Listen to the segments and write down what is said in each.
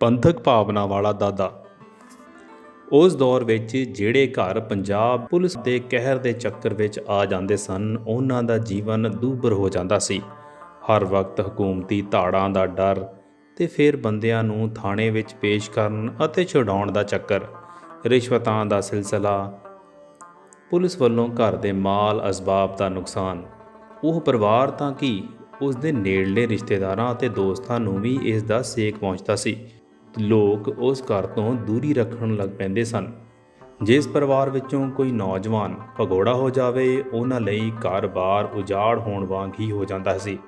ਪੰਥਕ ਭਾਵਨਾ ਵਾਲਾ ਦਾਦਾ। ਉਸ ਦੌਰ ਵਿੱਚ ਜਿਹੜੇ ਘਰ ਪੰਜਾਬ ਪੁਲਿਸ ਦੇ ਕਹਿਰ ਦੇ ਚੱਕਰ ਵਿੱਚ ਆ ਜਾਂਦੇ ਸਨ, ਉਹਨਾਂ ਦਾ ਜੀਵਨ ਦੂਬਰ ਹੋ ਜਾਂਦਾ ਸੀ। ਹਰ ਵਕਤ ਹਕੂਮਤੀ ਧਾੜਾਂ ਦਾ ਡਰ ਤੇ ਫਿਰ ਬੰਦਿਆਂ ਨੂੰ ਥਾਣੇ ਵਿੱਚ ਪੇਸ਼ ਕਰਨ ਅਤੇ ਛੁਡਾਉਣ ਦਾ ਚੱਕਰ। ਰਿਸ਼ਵਤਾਂ ਦਾ ਸਿਲਸਿਲਾ ਪੁਲਿਸ ਵੱਲੋਂ ਘਰ ਦੇ ਮਾਲ ਅਸਬਾਬ ਦਾ ਨੁਕਸਾਨ। ਉਹ ਪਰਿਵਾਰ ਤਾਂ ਕੀ, ਉਸ ਦੇ ਨੇੜਲੇ ਰਿਸ਼ਤੇਦਾਰਾਂ ਅਤੇ ਦੋਸਤਾਂ ਨੂੰ ਵੀ ਇਸ ਦਾ ਸੇਕ ਪਹੁੰਚਦਾ ਸੀ। ਲੋਕ ਉਸ ਘਰ ਤੋਂ ਦੂਰੀ ਰੱਖਣ ਲੱਗ ਪੈਂਦੇ ਸਨ। ਜਿਸ ਪਰਿਵਾਰ ਵਿੱਚੋਂ ਕੋਈ ਨੌਜਵਾਨ ਭਗੌੜਾ ਹੋ ਜਾਵੇ, ਉਹਨਾਂ ਲਈ ਘਰ-ਬਾਰ ਉਜਾੜ ਹੋਣ ਵਾਂਗ ਹੀ ਹੋ ਜਾਂਦਾ ਸੀ।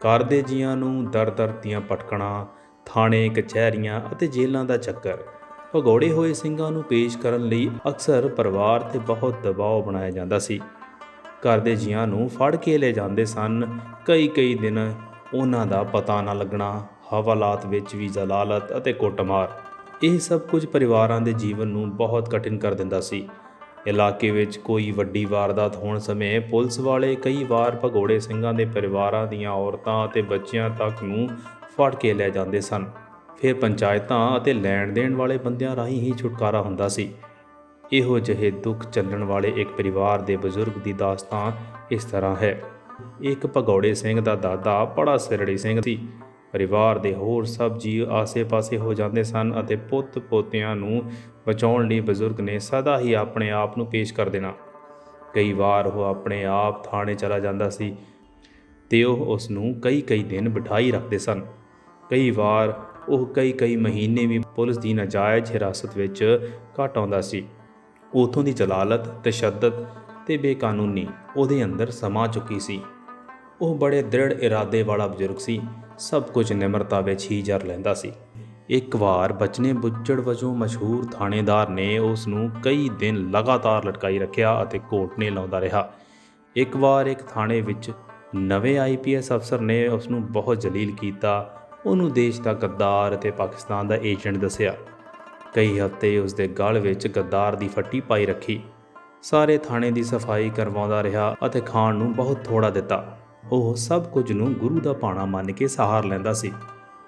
ਘਰ ਦੇ ਜੀਆਂ ਨੂੰ ਦਰ-ਦਰ ਦੀਆਂ ਪਟਕਣਾ ਥਾਣੇ, ਕਚਹਿਰੀਆਂ ਅਤੇ ਜੇਲ੍ਹਾਂ ਦਾ ਚੱਕਰ, ਭਗੌੜੇ ਹੋਏ ਸਿੰਘਾਂ ਨੂੰ ਪੇਸ਼ ਕਰਨ ਲਈ ਅਕਸਰ ਪਰਿਵਾਰ ਤੇ ਬਹੁਤ ਦਬਾਅ ਬਣਾਇਆ ਜਾਂਦਾ ਸੀ। ਘਰ ਦੇ ਜੀਆਂ ਨੂੰ ਫੜ ਕੇ ਲੈ ਜਾਂਦੇ ਸਨ। ਕਈ ਕਈ ਦਿਨ ਉਹਨਾਂ ਦਾ ਪਤਾ ਨਾ ਲੱਗਣਾ ਹਵਾਲਾਤ ਵਿੱਚ ਵੀ ਜ਼ਲਾਲਤ ਅਤੇ ਕੁੱਟਮਾਰ। ਇਹ ਸਭ ਕੁਝ ਪਰਿਵਾਰਾਂ ਦੇ ਜੀਵਨ ਨੂੰ ਬਹੁਤ ਕਠਿਨ ਕਰ ਦਿੰਦਾ ਸੀ। ਇਲਾਕੇ ਵਿੱਚ ਕੋਈ ਵੱਡੀ ਵਾਰਦਾਤ ਹੋਣ ਸਮੇਂ ਪੁਲਿਸ ਵਾਲੇ ਕਈ ਵਾਰ ਭਗੌੜੇ ਸਿੰਘਾਂ ਦੇ ਪਰਿਵਾਰਾਂ ਦੀਆਂ ਔਰਤਾਂ ਅਤੇ ਬੱਚਿਆਂ ਤੱਕ ਨੂੰ ਫੜ ਕੇ ਲੈ ਜਾਂਦੇ ਸਨ। ਫਿਰ ਪੰਚਾਇਤਾਂ ਅਤੇ ਲੈਣ ਦੇਣ ਵਾਲੇ ਬੰਦਿਆਂ ਰਾਹੀਂ ਹੀ ਛੁਟਕਾਰਾ ਹੁੰਦਾ ਸੀ। ਇਹੋ ਜਿਹੇ ਦੁੱਖ ਚੱਲਣ ਵਾਲੇ ਇੱਕ ਪਰਿਵਾਰ ਦੇ ਬਜ਼ੁਰਗ ਦੀ ਦਾਸਤਾਨ ਇਸ ਤਰ੍ਹਾਂ ਹੈ। ਇੱਕ ਭਗੌੜੇ ਸਿੰਘ ਦਾ ਦਾਦਾ ਬੜਾ ਸਿਰੜੀ ਸਿੰਘ ਸੀ। ਪਰਿਵਾਰ ਦੇ ਹੋਰ ਸਭ ਜੀਵ ਆਸੇ-ਪਾਸੇ ਹੋ ਜਾਂਦੇ ਸਨ ਅਤੇ ਪੁੱਤ ਪੋਤਿਆਂ ਨੂੰ ਬਚਾਉਣ ਲਈ ਬਜ਼ੁਰਗ ਨੇ ਸਦਾ ਹੀ ਆਪਣੇ ਆਪ ਨੂੰ ਪੇਸ਼ ਕਰ ਦੇਣਾ। ਕਈ ਵਾਰ ਉਹ ਆਪਣੇ ਆਪ ਥਾਣੇ ਚਲਾ ਜਾਂਦਾ ਸੀ ਤੇ ਉਹ ਉਸ ਨੂੰ ਕਈ-ਕਈ ਦਿਨ ਬਿਠਾਈ ਰੱਖਦੇ ਸਨ। ਕਈ ਵਾਰ ਉਹ ਕਈ-ਕਈ ਮਹੀਨੇ ਵੀ ਪੁਲਿਸ ਦੀ ਨਾਜਾਇਜ਼ ਹਿਰਾਸਤ ਵਿੱਚ ਘਟ ਆਉਂਦਾ ਸੀ। ਉਥੋਂ ਦੀ ਜਲਾਲਤ, ਤਸ਼ੱਦਦ ਤੇ ਬੇਕਾਨੂੰਨੀ ਉਹਦੇ ਅੰਦਰ ਸਮਾ ਚੁੱਕੀ ਸੀ। ਉਹ ਬੜੇ ਦ੍ਰਿੜ ਇਰਾਦੇ ਵਾਲਾ ਬਜ਼ੁਰਗ ਸੀ ਸਭ ਕੁਝ ਨਿਮਰਤਾ ਵਿੱਚ ਹੀ ਜਰ ਲੈਂਦਾ ਸੀ। ਇੱਕ ਵਾਰ ਬਚਨੇ ਬੁੱਚੜ ਵਜੋਂ ਮਸ਼ਹੂਰ ਥਾਣੇਦਾਰ ਨੇ ਉਸ ਨੂੰ ਕਈ ਦਿਨ ਲਗਾਤਾਰ ਲਟਕਾਈ ਰੱਖਿਆ ਅਤੇ ਕੋਟਨੇ ਲਾਉਂਦਾ ਰਿਹਾ। ਇੱਕ ਵਾਰ ਇੱਕ ਥਾਣੇ ਵਿੱਚ ਨਵੇਂ ਆਈਪੀਐਸ ਅਫਸਰ ਨੇ ਉਸ ਨੂੰ ਬਹੁਤ ਜਲੀਲ ਕੀਤਾ। ਉਹਨੂੰ ਦੇਸ਼ ਦਾ ਗੱਦਾਰ ਅਤੇ ਪਾਕਿਸਤਾਨ ਦਾ ਏਜੰਟ ਦੱਸਿਆ। ਕਈ ਹਫ਼ਤੇ ਉਸ ਦੇ ਗਲ ਵਿੱਚ ਗੱਦਾਰ ਦੀ ਫੱਟੀ ਪਾਈ ਰੱਖੀ। ਸਾਰੇ ਥਾਣੇ ਦੀ ਸਫ਼ਾਈ ਕਰਵਾਉਂਦਾ ਰਿਹਾ ਅਤੇ ਖਾਣ ਨੂੰ ਬਹੁਤ ਥੋੜਾ ਦਿੱਤਾ। ਉਹ ਸਭ ਕੁਝ ਨੂੰ ਗੁਰੂ ਦਾ ਪਾਣਾ ਮੰਨ ਕੇ ਸਹਾਰ ਲੈਂਦਾ ਸੀ।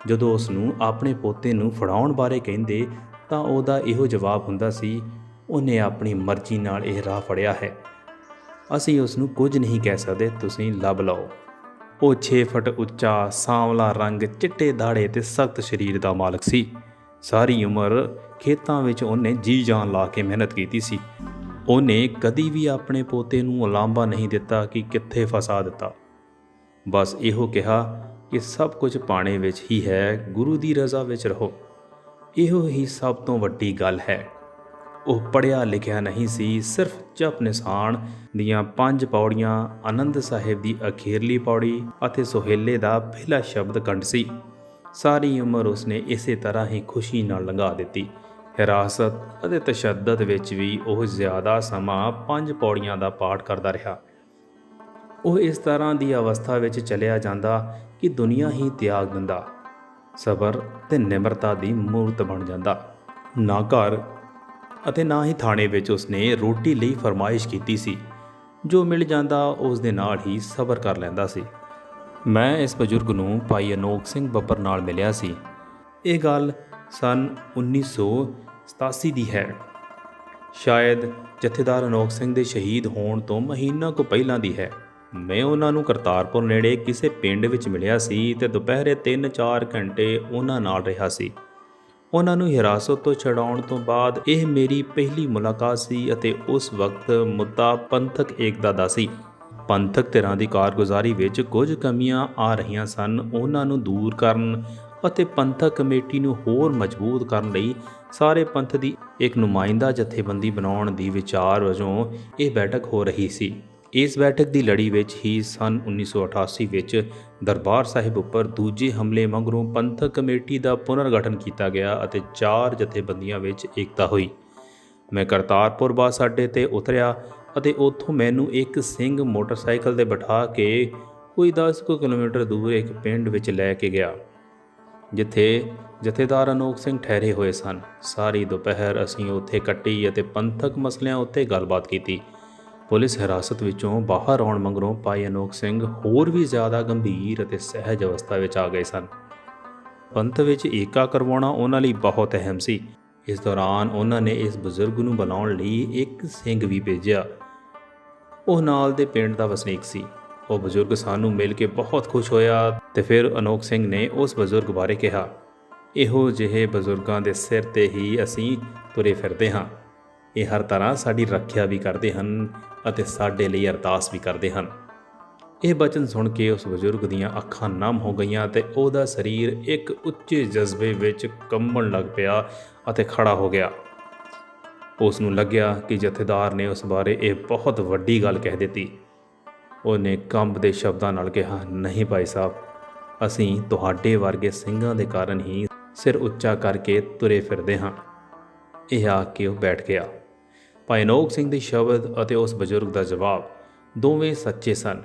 ਜਦੋਂ ਉਸ ਨੂੰ ਆਪਣੇ ਪੋਤੇ ਨੂੰ ਫੜਾਉਣ ਬਾਰੇ ਕਹਿੰਦੇ ਤਾਂ ਉਹਦਾ ਇਹੋ ਜਵਾਬ ਹੁੰਦਾ ਸੀ, ਉਹਨੇ ਆਪਣੀ ਮਰਜ਼ੀ ਨਾਲ ਇਹ ਰਾਹ ਫੜਿਆ ਹੈ। ਅਸੀਂ ਉਸ ਨੂੰ ਕੁਝ ਨਹੀਂ ਕਹਿ ਸਕਦੇ, ਤੁਸੀਂ ਲੱਭ ਲਓ। ਉਹ 6 ਫੁੱਟ ਉੱਚਾ, ਸਾਂਵਲਾ ਰੰਗ, ਚਿੱਟੇ ਦਾੜੇ ਤੇ ਸਖਤ ਸਰੀਰ ਦਾ ਮਾਲਕ ਸੀ। ਸਾਰੀ ਉਮਰ ਖੇਤਾਂ ਵਿੱਚ ਉਹਨੇ ਜੀ ਜਾਨ ਲਾ ਕੇ ਮਿਹਨਤ ਕੀਤੀ ਸੀ। ਉਹਨੇ ਕਦੀ ਵੀ ਆਪਣੇ ਪੋਤੇ ਨੂੰ ਉਲਾਂਭਾ ਨਹੀਂ ਦਿੱਤਾ ਕਿ ਕਿੱਥੇ ਫਸਾ ਦਿੱਤਾ। ਬਸ ਇਹੋ ਕਿਹਾ ਕਿ ਸਭ ਕੁਝ ਪਾਣੇ ਵਿੱਚ ਹੀ ਹੈ, ਗੁਰੂ ਦੀ ਰਜ਼ਾ ਵਿੱਚ ਰਹੋ। ਇਹੋ ਹੀ ਸਭ ਤੋਂ ਵੱਡੀ ਗੱਲ ਹੈ। ਉਹ ਪੜਿਆ ਲਿਖਿਆ ਨਹੀਂ ਸੀ, ਸਿਰਫ ਜਪ ਨਿਸ਼ਾਨ ਦੀਆਂ ਪੰਜ ਪੌੜੀਆਂ, ਆਨੰਦ ਸਾਹਿਬ ਦੀ ਅਖੀਰਲੀ ਪੌੜੀ ਅਤੇ ਸੁਹੇਲੇ ਦਾ ਪਹਿਲਾ ਸ਼ਬਦ ਕੰਡ ਸੀ। ਸਾਰੀ ਉਮਰ ਉਸਨੇ ਇਸੇ ਤਰ੍ਹਾਂ ਹੀ ਖੁਸ਼ੀ ਨਾਲ ਲੰਘਾ ਦਿੱਤੀ। ਹਿਰਾਸਤ ਅਤੇ ਤਸ਼ੱਦਦ ਵਿੱਚ ਵੀ ਉਹ ਜ਼ਿਆਦਾ ਸਮਾਂ ਪੰਜ ਪੌੜੀਆਂ ਦਾ ਪਾਠ ਕਰਦਾ ਰਿਹਾ। ਉਹ ਇਸ ਤਰ੍ਹਾਂ ਦੀ ਅਵਸਥਾ ਵਿੱਚ ਚਲਿਆ ਜਾਂਦਾ ਕਿ ਦੁਨੀਆ ਹੀ ਤਿਆਗ ਦਿੰਦਾ, ਸਬਰ ਤੇ ਨਿਮਰਤਾ ਦੀ ਮੂਰਤ ਬਣ ਜਾਂਦਾ। ਨਾ ਘਰ ਅਤੇ ਨਾ ਹੀ ਥਾਣੇ ਵਿੱਚ ਉਸਨੇ ਰੋਟੀ ਲਈ ਫਰਮਾਇਸ਼ ਕੀਤੀ ਸੀ। ਜੋ ਮਿਲ ਜਾਂਦਾ ਉਸ ਦੇ ਨਾਲ ਹੀ ਸਬਰ ਕਰ ਲੈਂਦਾ ਸੀ। ਮੈਂ ਇਸ ਬਜ਼ੁਰਗ ਨੂੰ ਭਾਈ ਅਨੋਖ ਸਿੰਘ ਬੱਬਰ ਨਾਲ ਮਿਲਿਆ ਸੀ। ਇਹ ਗੱਲ ਸਨ 1987 ਦੀ ਹੈ। ਸ਼ਾਇਦ ਜਥੇਦਾਰ ਅਨੋਖ ਸਿੰਘ ਦੇ ਸ਼ਹੀਦ ਹੋਣ ਤੋਂ ਮਹੀਨਾ ਕੁ ਪਹਿਲਾਂ ਦੀ ਹੈ। ਮੈਂ ਉਹਨਾਂ ਨੂੰ ਕਰਤਾਰਪੁਰ ਨੇੜੇ ਕਿਸੇ ਪਿੰਡ ਵਿੱਚ ਮਿਲਿਆ ਸੀ ਤੇ ਦੁਪਹਿਰੇ 3-4 ਘੰਟੇ ਉਹਨਾਂ ਨਾਲ ਰਿਹਾ ਸੀ। ਉਹਨਾਂ ਨੂੰ ਹਿਰਾਸਤ ਤੋਂ ਛਡਾਉਣ ਤੋਂ ਬਾਅਦ ਇਹ ਮੇਰੀ ਪਹਿਲੀ ਮੁਲਾਕਾਤ ਸੀ ਅਤੇ ਉਸ ਵਕਤ ਮੁੱਦਾ ਪੰਥਕ ਏਕਤਾ ਦਾ ਸੀ। ਪੰਥਕ ਧਿਰਾਂ ਦੀ ਕਾਰਗੁਜ਼ਾਰੀ ਵਿੱਚ ਕੁਝ ਕਮੀਆਂ ਆ ਰਹੀਆਂ ਸਨ, ਉਹਨਾਂ ਨੂੰ ਦੂਰ ਕਰਨ ਅਤੇ ਪੰਥਕ ਕਮੇਟੀ ਨੂੰ ਹੋਰ ਮਜ਼ਬੂਤ ਕਰਨ ਲਈ ਸਾਰੇ ਪੰਥ ਦੀ ਇੱਕ ਨੁਮਾਇੰਦਾ ਜਥੇਬੰਦੀ ਬਣਾਉਣ ਦੀ ਵਿਚਾਰ ਵਜੋਂ ਇਹ ਬੈਠਕ ਹੋ ਰਹੀ ਸੀ। ਇਸ ਬੈਠਕ ਦੀ ਲੜੀ ਵਿੱਚ ਹੀ ਸਨ 1988 ਵਿੱਚ ਦਰਬਾਰ ਸਾਹਿਬ ਉੱਪਰ ਦੂਜੇ ਹਮਲੇ ਮਗਰੋਂ ਪੰਥਕ ਕਮੇਟੀ ਦਾ ਪੁਨਰਗਠਨ ਕੀਤਾ ਗਿਆ ਅਤੇ ਚਾਰ ਜਥੇਬੰਦੀਆਂ ਵਿੱਚ ਏਕਤਾ ਹੋਈ। ਮੈਂ ਕਰਤਾਰਪੁਰ ਬੱਸ ਅੱਡੇ ਤੇ ਉਤਰਿਆ ਅਤੇ ਉੱਥੋਂ ਮੈਨੂੰ ਇੱਕ ਸਿੰਘ ਮੋਟਰਸਾਈਕਲ ਤੇ ਬਿਠਾ ਕੇ ਕੋਈ 10 ਕੁ ਕਿਲੋਮੀਟਰ ਦੂਰ ਇੱਕ ਪਿੰਡ ਵਿੱਚ ਲੈ ਕੇ ਗਿਆ, ਜਿੱਥੇ ਜਥੇਦਾਰ ਅਨੋਖ ਸਿੰਘ ਠਹਿਰੇ ਹੋਏ ਸਨ। ਸਾਰੀ ਦੁਪਹਿਰ ਅਸੀਂ ਉੱਥੇ ਕੱਟੀ ਅਤੇ ਪੰਥਕ ਮਸਲਿਆਂ ਉੱਤੇ ਗੱਲਬਾਤ ਕੀਤੀ। ਪੁਲਿਸ ਹਿਰਾਸਤ ਵਿੱਚੋਂ ਬਾਹਰ ਆਉਣ ਮਗਰੋਂ ਭਾਈ ਅਨੋਖ ਸਿੰਘ ਹੋਰ ਵੀ ਜ਼ਿਆਦਾ ਗੰਭੀਰ ਅਤੇ ਸਹਿਜ ਅਵਸਥਾ ਵਿੱਚ ਆ ਗਏ ਸਨ। ਪੰਥ ਵਿੱਚ ਏਕਾ ਕਰਵਾਉਣਾ ਉਹਨਾਂ ਲਈ ਬਹੁਤ ਅਹਿਮ ਸੀ। ਇਸ ਦੌਰਾਨ ਉਹਨਾਂ ਨੇ ਇਸ ਬਜ਼ੁਰਗ ਨੂੰ ਬੁਲਾਉਣ ਲਈ ਇੱਕ ਸਿੰਘ ਵੀ ਭੇਜਿਆ। ਉਹ ਨਾਲ ਦੇ ਪਿੰਡ ਦਾ ਵਸਨੀਕ ਸੀ। ਉਹ ਬਜ਼ੁਰਗ ਸਾਨੂੰ ਮਿਲ ਕੇ ਬਹੁਤ ਖੁਸ਼ ਹੋਇਆ ਤੇ ਫਿਰ ਅਨੋਖ ਸਿੰਘ ਨੇ ਉਸ ਬਜ਼ੁਰਗ ਬਾਰੇ ਕਿਹਾ, ਇਹੋ ਜਿਹੇ ਬਜ਼ੁਰਗਾਂ ਦੇ ਸਿਰ ਤੇ ਹੀ ਅਸੀਂ ਤੁਰੇ ਫਿਰਦੇ ਹਾਂ। ਇਹ ਹਰ ਤਰ੍ਹਾਂ ਸਾਡੀ ਰੱਖਿਆ ਵੀ ਕਰਦੇ ਹਨ ਅਤੇ ਸਾਡੇ ਲਈ ਅਰਦਾਸ ਵੀ ਕਰਦੇ ਹਨ। ਇਹ ਬਚਨ ਸੁਣ ਕੇ ਉਸ ਬਜ਼ੁਰਗ ਦੀਆਂ ਅੱਖਾਂ ਨਮ ਹੋ ਗਈਆਂ ਤੇ ਉਹਦਾ ਸਰੀਰ ਇੱਕ ਉੱਚੇ ਜਜ਼ਬੇ ਵਿੱਚ ਕੰਬਣ ਲੱਗ ਪਿਆ ਅਤੇ ਖੜਾ ਹੋ ਗਿਆ। ਉਸ ਨੂੰ ਲੱਗਿਆ ਕਿ ਜਥੇਦਾਰ ਨੇ ਉਸ ਬਾਰੇ ਇਹ ਬਹੁਤ ਵੱਡੀ ਗੱਲ ਕਹਿ ਦਿੱਤੀ। ਉਹਨੇ ਕੰਬ ਦੇ ਸ਼ਬਦਾਂ ਨਾਲ ਕਿਹਾ, ਨਹੀਂ ਭਾਈ ਸਾਹਿਬ, ਅਸੀਂ ਤੁਹਾਡੇ ਵਰਗੇ ਸਿੰਘਾਂ ਦੇ ਕਾਰਨ ਹੀ ਸਿਰ ਉੱਚਾ ਕਰਕੇ ਤੁਰੇ ਫਿਰਦੇ ਹਾਂ। ਇਹ ਆ ਕੇ ਉਹ ਬੈਠ ਗਿਆ। ਭਾਈ ਨੋਕ ਸਿੰਘ ਦੇ ਸ਼ਬਦ ਅਤੇ ਉਸ ਬਜ਼ੁਰਗ ਦਾ ਜਵਾਬ ਦੋਵੇਂ ਸੱਚੇ ਸਨ।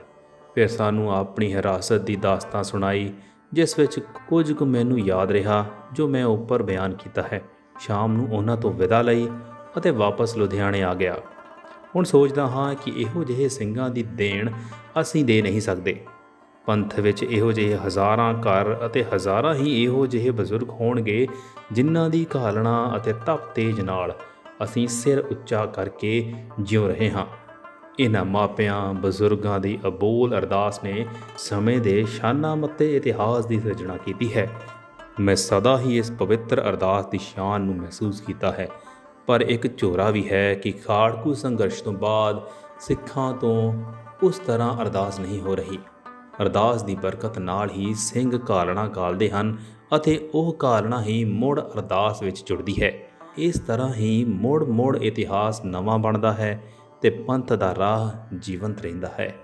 ਫਿਰ ਸਾਨੂੰ ਆਪਣੀ ਹਿਰਾਸਤ ਦੀ ਦਾਸਤਾਨ ਸੁਣਾਈ, ਜਿਸ ਵਿੱਚ ਕੁਝ ਕੁ ਮੈਨੂੰ ਯਾਦ ਰਿਹਾ, ਜੋ ਮੈਂ ਉੱਪਰ ਬਿਆਨ ਕੀਤਾ ਹੈ। ਸ਼ਾਮ ਨੂੰ ਉਹਨਾਂ ਤੋਂ ਵਿਦਾ ਲਈ ਅਤੇ ਵਾਪਸ ਲੁਧਿਆਣੇ ਆ ਗਿਆ। ਹੁਣ ਸੋਚਦਾ ਹਾਂ ਕਿ ਇਹੋ ਜਿਹੇ ਸਿੰਘਾਂ ਦੀ ਦੇਣ ਅਸੀਂ ਦੇ ਨਹੀਂ ਸਕਦੇ। ਪੰਥ ਵਿੱਚ ਇਹੋ ਜਿਹੇ ਹਜ਼ਾਰਾਂ ਘਰ ਅਤੇ ਹਜ਼ਾਰਾਂ ਹੀ ਇਹੋ ਜਿਹੇ ਬਜ਼ੁਰਗ ਹੋਣਗੇ, ਜਿਨ੍ਹਾਂ ਦੀ ਘਾਲਣਾ ਅਤੇ ਤਪ ਤੇਜ ਨਾਲ ਅਸੀਂ ਸਿਰ ਉੱਚਾ ਕਰਕੇ ਜਿਉ ਰਹੇ ਹਾਂ। ਇਹਨਾਂ ਮਾਪਿਆਂ, ਬਜ਼ੁਰਗਾਂ ਦੀ ਅਬੋਲ ਅਰਦਾਸ ਨੇ ਸਮੇਂ ਦੇ ਸ਼ਾਨਾ ਮੱਤੇ ਇਤਿਹਾਸ ਦੀ ਸਿਰਜਣਾ ਕੀਤੀ ਹੈ। ਮੈਂ ਸਦਾ ਹੀ ਇਸ ਪਵਿੱਤਰ ਅਰਦਾਸ ਦੀ ਸ਼ਾਨ ਨੂੰ ਮਹਿਸੂਸ ਕੀਤਾ ਹੈ। ਪਰ ਇੱਕ ਝੋਰਾ ਵੀ ਹੈ ਕਿ ਖਾੜਕੂ ਸੰਘਰਸ਼ ਤੋਂ ਬਾਅਦ ਸਿੱਖਾਂ ਤੋਂ ਉਸ ਤਰ੍ਹਾਂ ਅਰਦਾਸ ਨਹੀਂ ਹੋ ਰਹੀ। ਅਰਦਾਸ ਦੀ ਬਰਕਤ ਨਾਲ ਹੀ ਸਿੰਘ ਕਾਲਣਾ ਗਾਲਦੇ ਹਨ ਅਤੇ ਉਹ ਕਾਲਣਾ ਹੀ ਮੁੜ ਅਰਦਾਸ ਵਿੱਚ ਜੁੜਦੀ ਹੈ। ਇਸ ਤਰ੍ਹਾਂ ਹੀ ਮੁੜ ਮੁੜ ਇਤਿਹਾਸ ਨਵਾਂ ਬਣਦਾ ਹੈ ਤੇ ਪੰਥ ਦਾ ਰਾਹ ਜੀਵੰਤ ਰਹਿੰਦਾ ਹੈ।